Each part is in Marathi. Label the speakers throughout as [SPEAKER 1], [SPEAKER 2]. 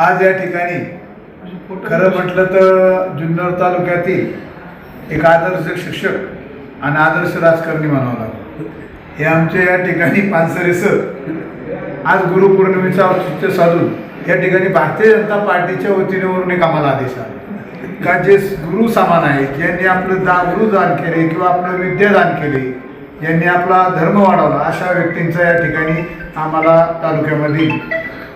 [SPEAKER 1] आज या ठिकाणी खरं म्हटलं तर जुन्नर तालुक्यातील एक आदर्श शिक्षक आणि आदर्श राजकारणी म्हणावं लागेल. हे आमच्या या ठिकाणी पानसरे सर आज गुरुपौर्णिमेचं औचित्य साधून या ठिकाणी भारतीय जनता पार्टीच्या वतीने वरून एक आम्हाला आदेश आला. का जे गुरु समान आहेत ज्यांनी आपलं दा गुरुदान केले किंवा आपलं विद्यादान केले ज्यांनी आपला धर्म वाढवला अशा व्यक्तींचा या ठिकाणी आम्हाला तालुक्यामधील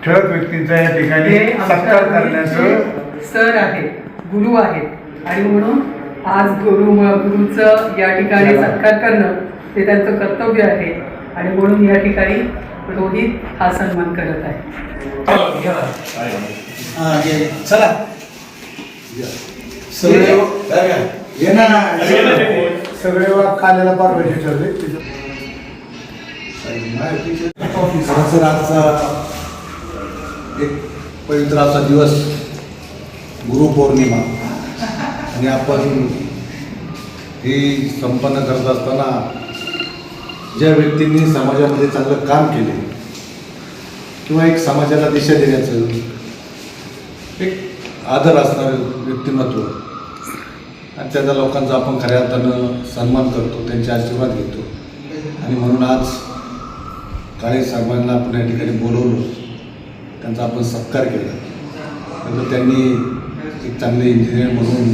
[SPEAKER 1] ठळक व्यक्तींचा या ठिकाणी
[SPEAKER 2] हे आमच्या
[SPEAKER 1] सत्कार करण्याचं
[SPEAKER 2] गुरुचे सर आहेत गुरु आहेत आणि म्हणून आज गुरु गुरुचं या ठिकाणी सत्कार करणं हे त्यांचं कर्तव्य आहे. आणि म्हणून या ठिकाणी रोहित हा सन्मान करत आहे.
[SPEAKER 3] हा, ये. चला. सगळे ये ना
[SPEAKER 1] सगळे वाद ठरले.
[SPEAKER 3] आजचा एक पवित्र असा दिवस गुरुपौर्णिमा आणि आपण ही संपन्न करत असताना ज्या व्यक्तींनी समाजामध्ये चांगलं काम केले किंवा एक समाजाला दिशा देण्याचं एक आदर असणारं व्यक्तिमत्व आणि त्याचा लोकांचा आपण खऱ्या अर्थानं सन्मान करतो त्यांचे आशीर्वाद घेतो. आणि म्हणून आज काळे साहेबांना आपण या ठिकाणी बोलवलो. त्यांचा आपण सत्कार केला. त्यामुळे त्यांनी एक चांगले इंजिनियर म्हणून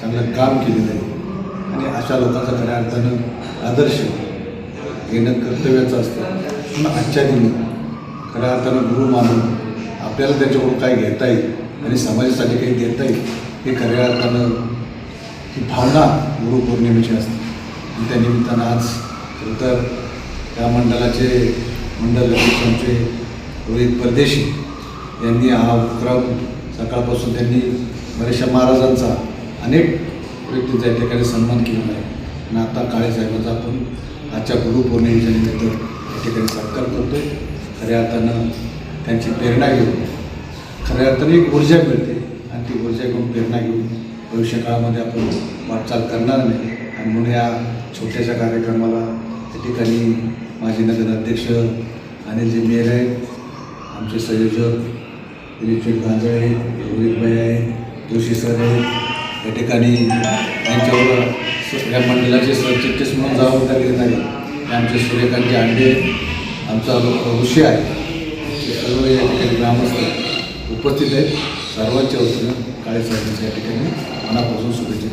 [SPEAKER 3] चांगलं काम केलेलं आहे. आणि अशा लोकांचा खऱ्या अर्थानं आदर्श घेणं कर्तव्याचं असतं. पण आजच्या दिनी खऱ्या अर्थानं गुरु मानून आपल्याला त्याच्याकडून काय घेता येईल आणि समाजासाठी काही देता येईल हे खऱ्या अर्थानं ही भावना गुरुपौर्णिमेची असते. आणि त्या निमित्तानं आज खरं तर त्या मंडळाचे मंडळ अध्यक्ष आमचे रोहित परदेशी यांनी हा उपक्रम सकाळपासून त्यांनी बऱ्याचशा महाराजांचा अनेक व्यक्तींचा या ठिकाणी सन्मान केलेला आहे. आणि आता काळेसाहेबांचा आपण आजच्या गुरुपौर्णिमेच्या निमित्त या ठिकाणी सत्कार करतो खऱ्या अर्थानं त्यांची प्रेरणा घेऊन खऱ्या अर्थाने एक ऊर्जा मिळते. आणि ती ऊर्जा घेऊन प्रेरणा घेऊन भविष्यकाळामध्ये आपण वाटचाल करणार नाही. आणि म्हणून या छोट्याशा कार्यक्रमाला त्या ठिकाणी माजी नगराध्यक्ष अनिलजी मेर आहेत. आमचे संयोजक दिलीपशेठ गांजळे आहेत रोहितभाई आहेत जोशी सर आहेत. या ठिकाणी त्यांच्यावर या मंडळाचे सरचिटणीस म्हणून जबाबदारी घेत आहे हे आमचे सूर्यकांतचे अंडे आमचा ऋषी आहे हे सर्व या ठिकाणी ग्रामस्थ उपस्थित आहेत. सर्वांच्या वतीनं काळे साहेबांच्या या ठिकाणी मनापासून शुभेच्छा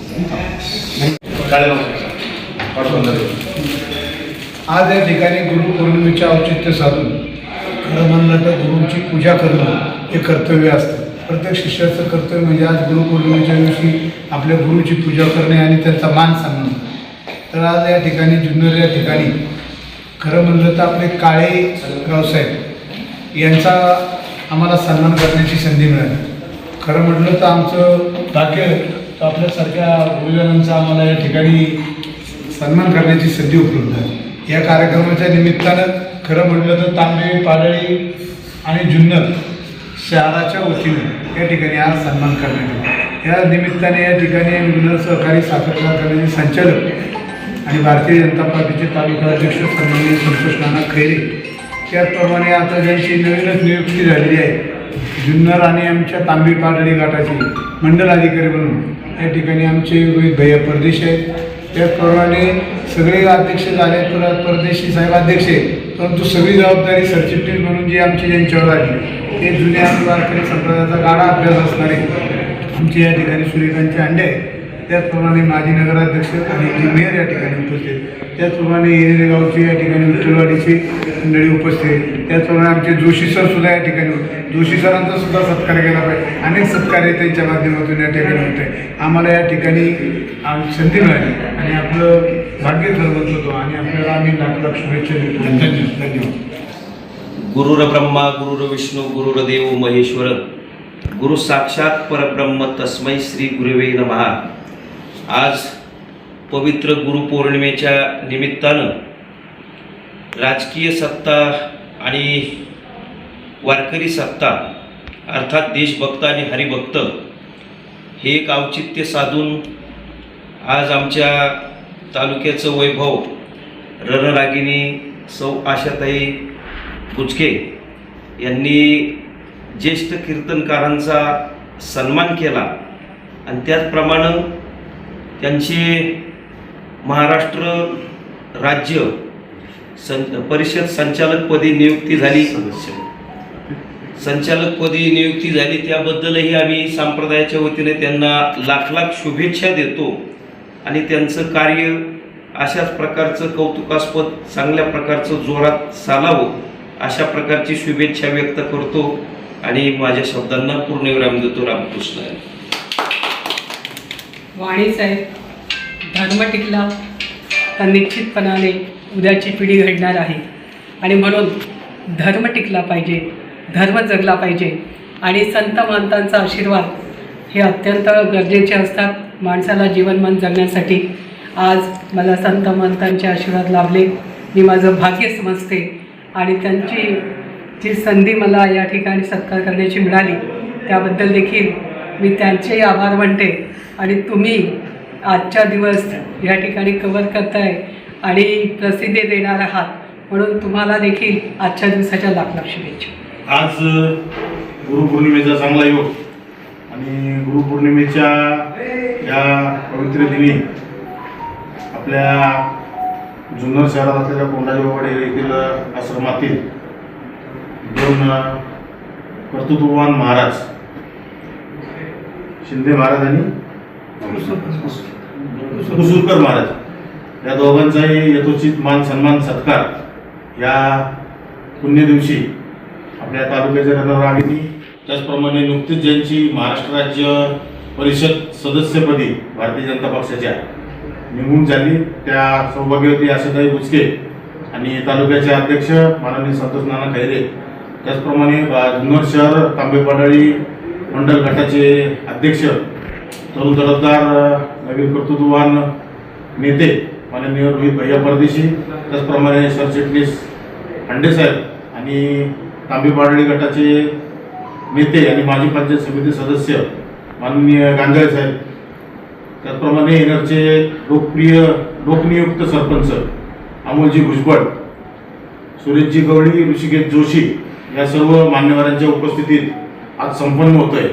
[SPEAKER 1] आज या ठिकाणी गुरुपौर्णिमेचे औचित्य साधून खरं म्हणलं तर गुरुची पूजा करणं हे कर्तव्य असतं. प्रत्येक शिष्याचं कर्तव्य म्हणजे आज गुरुपौर्णिमेच्या दिवशी आपल्या गुरुची पूजा करणे आणि त्यांचा मान सांगणं. तर आज या ठिकाणी जुन्नर या ठिकाणी खरं म्हणलं तर आपले काळे रावसाहेब यांचा आम्हाला सन्मान करण्याची संधी मिळाली. खरं म्हटलं तर आमचं भाग्य तर आपल्यासारख्या गुरुजनांचा आम्हाला या ठिकाणी सन्मान करण्याची संधी उपलब्ध आहे. या कार्यक्रमाच्या निमित्तानं खरं म्हटलं तर तांबे पाडळी आणि जुन्नर शहराच्या वतीनं या ठिकाणी आज सन्मान करण्यात आला या निमित्ताने या ठिकाणी जुन्नर सहकारी साखर कारखान्याचे संचालक आणि भारतीय जनता पार्टीचे तालुका अध्यक्ष सन्माननीय संतोष नाना खैरे त्याचप्रमाणे आता ज्यांची नवीनच नियुक्ती झालेली आहे जुन्नर आणि आमच्या तांबी पाडळी गाठाची मंडल अधिकारी म्हणून या ठिकाणी आमचे रोहित भैया परदेश आहेत. त्याचप्रमाणे सगळे अध्यक्ष झाले परत परदेशी साहेब अध्यक्ष आहेत. परंतु सगळी जबाबदारी सरचिटणीस म्हणून जी आमची ज्यांच्यावर आली. ते जुन्या वारकरी संप्रदायाचा गाडा अभ्यास असणारे आमचे या ठिकाणी सूर्यकांतचे अंडे आहेत. त्याचप्रमाणे माजी नगराध्यक्ष आणि जी मेयर या ठिकाणी उपस्थित त्याचप्रमाणे येरेगावचे या ठिकाणी विठ्ठलवाडीची मंडळी उपस्थित त्याचप्रमाणे आमचे जोशी सर सुद्धा या ठिकाणी होते. जोशी सरांचा सुद्धा सत्कार केला पाहिजे. अनेक सत्कार्य त्यांच्या माध्यमातून या ठिकाणी होते. आम्हाला या ठिकाणी संधी मिळाली. आणि आपलं भाग्य ठरवत होतो. आणि आपल्याला आम्ही लाख लाख शुभेच्छा देतो. धन्यवाद. धन्यवाद.
[SPEAKER 4] विष्णू गुरुर देव महेश्वर. गुरु साक्षात परब्रह्म तस्मै श्री गुरुवे नमहा आज पवित्र गुरुपौर्णिमेच्या निमित्तानं राजकीय सत्ता आणि वारकरी सत्ता अर्थात देशभक्त आणि हरिभक्त हे एक औचित्य साधून आज आमच्या तालुक्याचं वैभव रणरागिनी सौ आशाताई कुचके यांनी ज्येष्ठ कीर्तनकारांचा सन्मान केला. आणि त्याचप्रमाणे त्यांचे महाराष्ट्र राज्य सं परिषद संचालकपदी नियुक्ती झाली. संचालकपदी नियुक्ती झाली त्याबद्दलही आम्ही संप्रदायाच्या वतीने त्यांना लाख लाख शुभेच्छा देतो. आणि त्यांचं कार्य अशाच प्रकारचं कौतुकास्पद चांगल्या प्रकारचं जोरात चालावं अशा प्रकारची शुभेच्छा व्यक्त करतो. आणि माझ्या शब्दांना पूर्णविराम देतो रामकृष्ण.
[SPEAKER 2] वाणी साहेब धर्म टिकला निश्चितपणाने उद्याची पिढी घडणार आहे. आणि म्हणून धर्म टिकला पाहिजे धर्म जगला पाहिजे आणि संत महंतांचा आशीर्वाद हे अत्यंत गरजेचे असतात. माणसाला जीवनमान जगण्यासाठी आज मला संत महंतांचे आशीर्वाद लाभले. मी माझं भाग्य समजते आणि त्यांची जी संधी मला या ठिकाणी सत्कार करण्याची मिळाली त्याबद्दल देखील मी त्यांचेही आभार मानते. आणि तुम्ही आजचा दिवस या ठिकाणी कवर करताय. आणि प्रसिद्धी देणार आहात म्हणून तुम्हाला देखील आजच्या दिवसाच्या लाख लाख शुभेच्छा.
[SPEAKER 5] आज गुरुपौर्णिमेचा चांगला योग आणि गुरुपौर्णिमेच्या या पवित्र दिनी आपल्या जुन्नर शहरात असलेल्या कोंडाजीवाडे येथील आश्रमातील दोन कर्तृत्ववान महाराज शिंदे महाराज आणि कुसूरकर महाराज. या दोघांचाही यथोचित मान सन्मान सत्कार या पुण्यदिवशी आपल्या तालुक्याच्या रणरागिनी त्याचप्रमाणे नुकतीच ज्यांची महाराष्ट्र राज्य परिषद सदस्यपदी भारतीय जनता पक्षाच्या निवडून झाली त्या सौभाग्यवती आशाताई बुचके आणि तालुक्याचे अध्यक्ष माननीय संतोष नाना खैरे. त्याचप्रमाणे जुन्नर शहर तांबेपाडाळी मंडल गटाचे अध्यक्ष तरुण तरफदार नवीन कर्तृत्ववान नेते माननीय रोहित भैया परदेशी त्याचप्रमाणे सरचिटणीस हांडेसाहेब आणि तांबेपाडळी गटाचे नेते आणि माजी पंचायत समिती सदस्य माननीय गांजाळे साहेब त्याचप्रमाणे येणारचे लोकप्रिय लोकनियुक्त सरपंच अमोलजी भुजबळ सुरेशजी गवळी ऋषिकेश जोशी या सर्व मान्यवरांच्या उपस्थितीत आज संपन्न होत आहे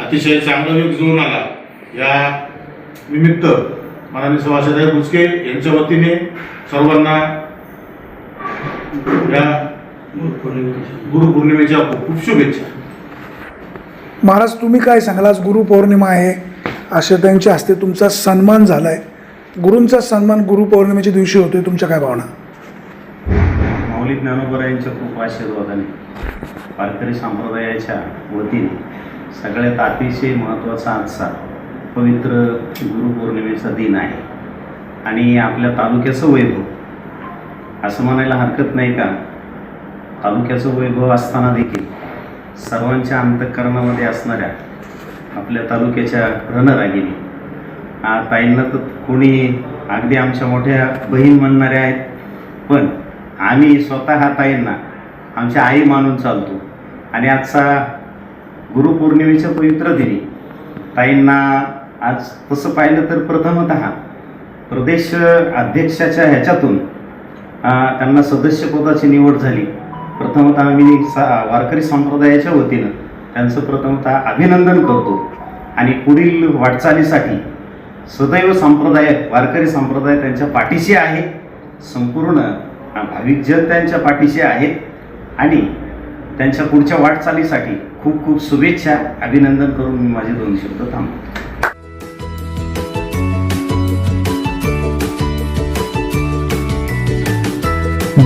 [SPEAKER 5] अतिशय चांगला योग जुळून आला या निमित्त माननीय सभासदाई बुचके यांच्या वतीने सर्वांना या गुरुपौर्णिमेच्या खूप खूप शुभेच्छा.
[SPEAKER 6] महाराज तुम्ही काय सांगाल आज गुरुपौर्णिमा आहे आशयतांच्या हस्ते तुमचा सन्मान झाला आहे गुरूंचा सन्मान गुरुपौर्णिमेच्या दिवशी होतोय तुमच्या काय भावना?
[SPEAKER 1] माऊली ज्ञानोबा यांच्या खूप आशीर्वादाने वारकरी संप्रदायाच्या वतीने सगळ्यात अतिशय महत्त्वाचा आजचा पवित्र गुरुपौर्णिमेचा दिन आहे. आणि आपल्या तालुक्याचं वैभव. असं म्हणायला हरकत नाही का? तालुक्याचं वैभव असताना देखील सर्वांच्या अंतःकरणामध्ये असणाऱ्या आपल्या तालुक्याच्या रणरागिनी ताईंना तर कोणी अगदी आमच्या मोठ्या बहीण म्हणणाऱ्या आहेत पण आम्ही स्वतः ताईंना आमच्या आई मानून चालतो. आणि आजचा गुरुपौर्णिमेच्या पवित्र दिनी ताईंना आज तसं पाहिलं तर प्रथमत प्रदेश अध्यक्षाच्या ह्याच्यातून त्यांना सदस्यपदाची निवड झाली. प्रथमत मी सा वारकरी संप्रदायाच्या वतीनं त्यांचं प्रथमतः अभिनंदन करतो. आणि पुढील वाटचालीसाठी सदैव संप्रदाय वारकरी संप्रदाय त्यांच्या पाठीशी आहे. संपूर्ण भाविक जन त्यांच्या पाठीशी आहेत आणि त्यांच्या पुढच्या वाटचालीसाठी खूप खूप शुभेच्छा अभिनंदन करून मी माझे दोन शब्द थांबतो